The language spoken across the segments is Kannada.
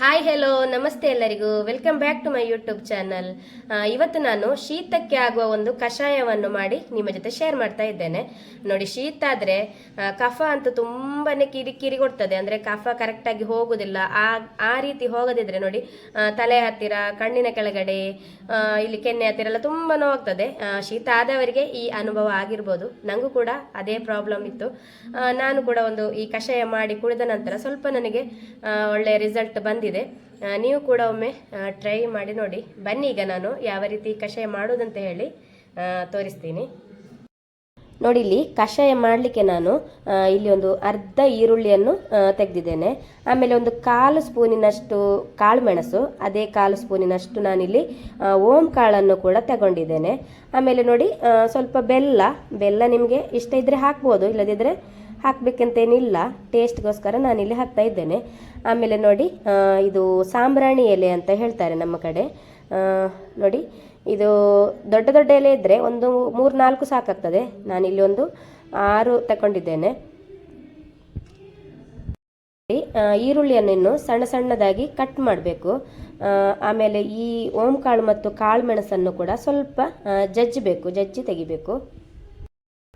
ಹಾಯ್ ಹೆಲೋ ನಮಸ್ತೆ ಎಲ್ಲರಿಗೂ. Welcome back to my YouTube channel ಇವತ್ತು ನಾನು ಶೀತಕ್ಕೆ ಆಗುವ ಒಂದು ಕಷಾಯವನ್ನು ಮಾಡಿ ನಿಮ್ಮ ಜೊತೆ ಶೇರ್ ಮಾಡ್ತಾ ಇದ್ದೇನೆ. ನೋಡಿ, ಶೀತ ಆದರೆ ಕಫ ಅಂತೂ ತುಂಬಾ ಕಿರಿ ಕಿರಿ ಕೊಡ್ತದೆ. ಅಂದರೆ ಕಫ ಕರೆಕ್ಟಾಗಿ ಹೋಗೋದಿಲ್ಲ. ಆ ಆ ರೀತಿ ಹೋಗದಿದ್ರೆ ನೋಡಿ ತಲೆ ಹತ್ತಿರ, ಕಣ್ಣಿನ ಕೆಳಗಡೆ ಇಲ್ಲಿ ಕೆನ್ನೆ ಹತ್ತಿರ ಎಲ್ಲ ತುಂಬ ನೋವಾಗ್ತದೆ ಶೀತ ಆದವರಿಗೆ ಈ ಅನುಭವ ಆಗಿರ್ಬೋದು. ನನಗೂ ಕೂಡ ಅದೇ ಪ್ರಾಬ್ಲಮ್ ಇತ್ತು. ನಾನು ಕೂಡ ಒಂದು ಈ ಕಷಾಯ ಮಾಡಿ ಕುಡಿದ ನಂತರ ಸ್ವಲ್ಪ ನನಗೆ ಒಳ್ಳೆಯ ರಿಸಲ್ಟ್ ಬಂದಿದೆ. ಆ, ನೀವು ಕೂಡ ಒಮ್ಮೆ ಟ್ರೈ ಮಾಡಿ ನೋಡಿ. ಬನ್ನಿ ಈಗ ನಾನು ಯಾವ ರೀತಿ ಕಷಾಯ ಮಾಡೋದಂತ ಹೇಳಿ ತೋರಿಸ್ತೀನಿ. ನೋಡಿ ಇಲ್ಲಿ ಕಷಾಯ ಮಾಡಲಿಕ್ಕೆ ನಾನು ಇಲ್ಲಿ ಒಂದು ಅರ್ಧ ಈರುಳ್ಳಿಯನ್ನು ತೆಗೆದಿದ್ದೇನೆ. ಆಮೇಲೆ ಒಂದು ಕಾಲು ಸ್ಪೂನಿನಷ್ಟು ಕಾಳು ಮೆಣಸು ಅದೇ ಕಾಲು ಸ್ಪೂನಿನಷ್ಟು ನಾನಿಲ್ಲಿ ಓಂ ಕಾಳನ್ನು ಕೂಡ ತಗೊಂಡಿದ್ದೇನೆ. ಆಮೇಲೆ ನೋಡಿ ಸ್ವಲ್ಪ ಬೆಲ್ಲ ಬೆಲ್ಲ ನಿಮಗೆ ಇಷ್ಟ ಇದ್ದರೆ ಹಾಕ್ಬೋದು ಇಲ್ಲದಿದ್ದರೆ ಹಾಕಬೇಕಂತೇನಿಲ್ಲ. ಟೇಸ್ಟ್ಗೋಸ್ಕರ ನಾನಿಲ್ಲಿ ಹಾಕ್ತಾ ಇದ್ದೇನೆ. ಆಮೇಲೆ ನೋಡಿ ಇದು ಸಾಂಬ್ರಾಣಿ ಎಲೆ ಅಂತ ಹೇಳ್ತಾರೆ ನಮ್ಮ ಕಡೆ. ನೋಡಿ, ಇದು ದೊಡ್ಡ ದೊಡ್ಡ ಎಲೆ ಇದ್ದರೆ ಒಂದು ಮೂರು ನಾಲ್ಕು ಸಾಕಾಗ್ತದೆ. ನಾನಿಲ್ಲಿ ಒಂದು ಆರು ತಗೊಂಡಿದ್ದೇನೆ ಈರುಳ್ಳಿಯನ್ನು ಇನ್ನು ಸಣ್ಣ ಸಣ್ಣದಾಗಿ ಕಟ್ ಮಾಡಬೇಕು. ಆಮೇಲೆ ಈ ಓಂ ಕಾಳು ಮತ್ತು ಕಾಳು ಮೆಣಸನ್ನು ಕೂಡ ಸ್ವಲ್ಪ ಜಜ್ಜಬೇಕು, ಜಜ್ಜಿ ತೆಗಿಬೇಕು.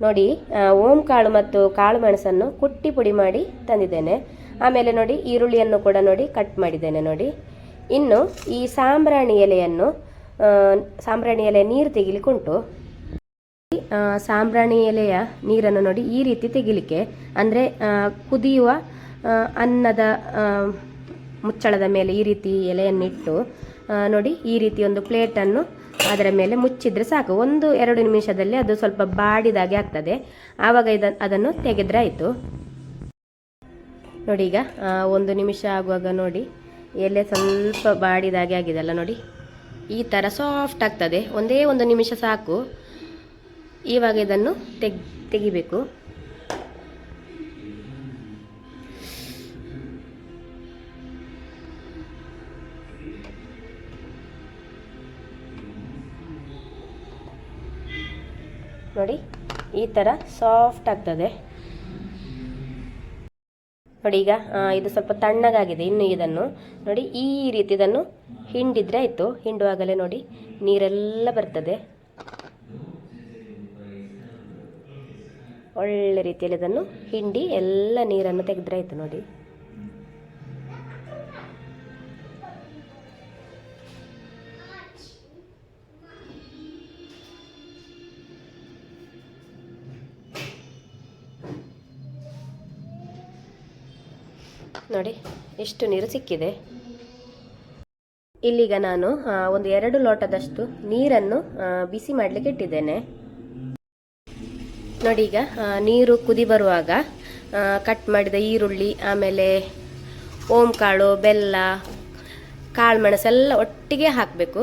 ನೋಡಿ ಓಂ ಕಾಳು ಮತ್ತು ಕಾಳು ಮೆಣಸನ್ನು ಕುಟ್ಟಿ ಪುಡಿ ಮಾಡಿ ತಂದಿದ್ದೇನೆ. ಆಮೇಲೆ ನೋಡಿ, ಈರುಳ್ಳಿಯನ್ನು ಕೂಡ ನೋಡಿ ಕಟ್ ಮಾಡಿದ್ದೇನೆ ನೋಡಿ. ಇನ್ನು ಈ ಸಾಂಬ್ರಾಣಿ ಎಲೆಯನ್ನು ಸಾಂಬ್ರಾಣಿ ಎಲೆ ನೀರು ತೆಗಿಲಿಕ್ಕುಂಟು. ಸಾಂಬ್ರಾಣಿ ಎಲೆಯ ನೀರನ್ನು ನೋಡಿ ಈ ರೀತಿ ತೆಗಿಲಿಕ್ಕೆ, ಅಂದರೆ ಕುದಿಯುವ ಅನ್ನದ ಮುಚ್ಚಳದ ಮೇಲೆ ಈ ರೀತಿ ಎಲೆಯನ್ನಿಟ್ಟು ನೋಡಿ ಈ ರೀತಿ ಒಂದು ಪ್ಲೇಟನ್ನು ಅದರ ಮೇಲೆ ಮುಚ್ಚಿದ್ರೆ ಸಾಕು. ಒಂದು, ಎರಡು ನಿಮಿಷದಲ್ಲಿ ಅದು ಸ್ವಲ್ಪ ಬಾಡಿದಾಗೆ ಆಗ್ತದೆ. ಆವಾಗ ಇದ, ಅದನ್ನು ತೆಗೆದ್ರೆ ಆಯಿತು. ನೋಡಿ ಈಗ ಒಂದು ನಿಮಿಷ ಆಗುವಾಗ ನೋಡಿ, ಎಲೆ ಸ್ವಲ್ಪ ಬಾಡಿದಾಗೆ ಆಗಿದೆಲ್ಲ ನೋಡಿ. ಈ ಥರ ಸಾಫ್ಟ್ ಆಗ್ತದೆ. ಒಂದೇ ಒಂದು ನಿಮಿಷ ಸಾಕು. ಇವಾಗ ಇದನ್ನು ತೆಗ್, ತೆಗಿಬೇಕು. ನೋಡಿ, ಈ ಥರ ಸಾಫ್ಟ್ ಆಗ್ತದೆ. ನೋಡಿ ಈಗ ಇದು ಸ್ವಲ್ಪ ತಣ್ಣಗಾಗಿದೆ, ಇನ್ನು ಇದನ್ನು. ನೋಡಿ, ಈ ರೀತಿ ಇದನ್ನು ಹಿಂಡಿದ್ರೆ ಆಯಿತು. ಹಿಂಡುವಾಗಲೇ ನೋಡಿ, ನೀರೆಲ್ಲ ಬರ್ತದೆ. ಒಳ್ಳೆ ರೀತಿಯಲ್ಲಿ ಇದನ್ನು ಹಿಂಡಿ ಎಲ್ಲ ನೀರನ್ನು ತೆಗೆದ್ರೆ ಆಯಿತು ನೋಡಿ. ನೋಡಿ, ಎಷ್ಟು ನೀರು ಸಿಕ್ಕಿದೆ. ಇಲ್ಲಿಗ ನಾನು ಒಂದು ಎರಡು ಲೋಟದಷ್ಟು ನೀರನ್ನು ಬಿಸಿ ಮಾಡಲಿಕ್ಕೆ ಇಟ್ಟಿದ್ದೇನೆ. ನೋಡಿ ಈಗ ನೀರು ಕುದಿ ಬರುವಾಗ ಕಟ್ ಮಾಡಿದ ಈರುಳ್ಳಿ, ಆಮೇಲೆ ಓಂ ಕಾಳು ಬೆಲ್ಲ ಕಾಳು ಮೆಣಸೆಲ್ಲ ಒಟ್ಟಿಗೆ ಹಾಕಬೇಕು.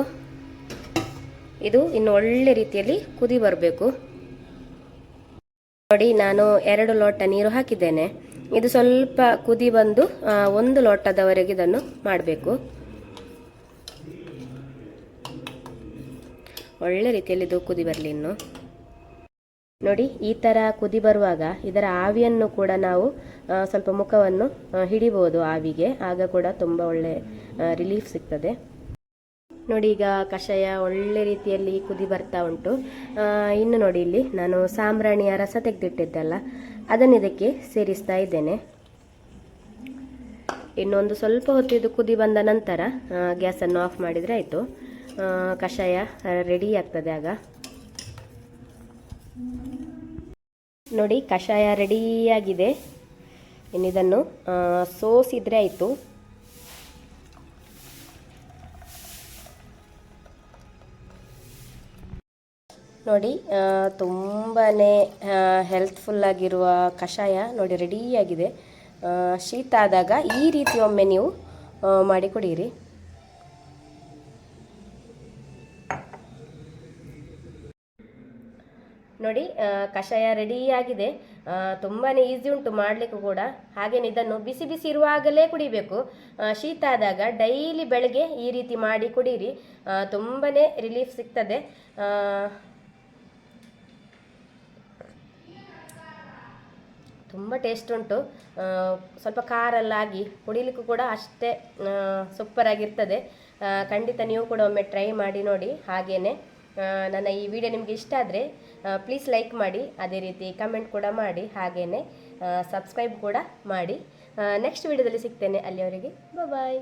ಇದು ಇನ್ನು ಒಳ್ಳೆ ರೀತಿಯಲ್ಲಿ ಕುದಿ ಬರಬೇಕು. ನೋಡಿ, ನಾನು ಎರಡು ಲೋಟ ನೀರು ಹಾಕಿದ್ದೇನೆ. ಇದು ಸ್ವಲ್ಪ ಕುದಿ ಬಂದು ಒಂದು ಲೋಟದವರೆಗೆ ಇದನ್ನು ಮಾಡಬೇಕು. ಒಳ್ಳೆ ರೀತಿಯಲ್ಲಿ ಇದು ಕುದಿ ಬರಲಿ ಇನ್ನು. ನೋಡಿ, ಈ ಥರ ಕುದಿ ಬರುವಾಗ ಇದರ ಆವಿಯನ್ನು ಕೂಡ ನಾವು ಸ್ವಲ್ಪ ಮುಖವನ್ನು ಹಿಡಿಬೋದು ಆವಿಗೆ. ಆಗ ಕೂಡ ತುಂಬ ಒಳ್ಳೆ ರಿಲೀಫ್ ಸಿಗ್ತದೆ. ನೋಡಿ, ಈಗ ಕಷಾಯ ಒಳ್ಳೆ ರೀತಿಯಲ್ಲಿ ಕುದಿ ಬರ್ತಾ ಉಂಟು. ಇನ್ನು ನೋಡಿ ಇಲ್ಲಿ ನಾನು ಸಾಂಬ್ರಾಣಿಯ ರಸ ತೆಗೆದಿಟ್ಟಿದ್ದಲ್ಲ. ಅದನ್ನು ಇದಕ್ಕೆ ಸೇರಿಸ್ತಾ ಇದ್ದೇನೆ. ಇನ್ನೊಂದು ಸ್ವಲ್ಪ ಹೊತ್ತು ಇದು ಕುದಿ ಬಂದ ನಂತರ ಗ್ಯಾಸನ್ನು ಆಫ್ ಮಾಡಿದರೆ ಆಯಿತು. ಕಷಾಯ ರೆಡಿ ಆಗ್ತದೆ ಆಗ. ನೋಡಿ, ಕಷಾಯ ರೆಡಿಯಾಗಿದೆ ಇನ್ನಿದನ್ನು ಸೋಸಿದ್ರೆ ಆಯಿತು. ನೋಡಿ ತುಂಬಾ ಹೆಲ್ತ್ಫುಲ್ಲಾಗಿರುವ ಕಷಾಯ ನೋಡಿ ರೆಡಿಯಾಗಿದೆ ಶೀತ ಆದಾಗ ಈ ರೀತಿ ಒಮ್ಮೆ ನೀವು ಮಾಡಿ ಕುಡಿಯಿರಿ ನೋಡಿ ಕಷಾಯ ರೆಡಿಯಾಗಿದೆ ತುಂಬಾ ಈಸಿ ಉಂಟು ಮಾಡಲಿಕ್ಕೂ ಕೂಡ. ಹಾಗೇನೆ ಇದನ್ನು ಬಿಸಿ ಬಿಸಿ ಇರುವಾಗಲೇ ಕುಡಿಬೇಕು. ಶೀತ ಆದಾಗ ಡೈಲಿ ಬೆಳಗ್ಗೆ ಈ ರೀತಿ ಮಾಡಿ ಕುಡೀರಿ. ತುಂಬಾ ರಿಲೀಫ್ ಸಿಗ್ತದೆ. ತುಂಬ ಟೇಸ್ಟ್ ಉಂಟು. ಸ್ವಲ್ಪ ಖಾರ ಎಲ್ಲ ಆಗಿ ಕುಡಿಲಿಕ್ಕೂ ಕೂಡ ಅಷ್ಟೇ ಸೂಪರ್ ಆ, ಖಂಡಿತ ನೀವು ಕೂಡ ಒಮ್ಮೆ ಟ್ರೈ ಮಾಡಿ ನೋಡಿ ಹಾಗೇನೆ. ನನ್ನ ಈ ವಿಡಿಯೋ ನಿಮಗೆ ಇಷ್ಟ ಆದರೆ ಪ್ಲೀಸ್ ಲೈಕ್ ಮಾಡಿ ಅದೇ ರೀತಿ ಕಮೆಂಟ್ ಕೂಡ ಮಾಡಿ ಹಾಗೇನೆ ಸಬ್ಸ್ಕ್ರೈಬ್ ಕೂಡ ಮಾಡಿ. ನೆಕ್ಸ್ಟ್ ವಿಡಿಯೋದಲ್ಲಿ ಸಿಗ್ತೇನೆ ಅಲ್ಲಿಯವರೆಗೆ ಬಾಯ್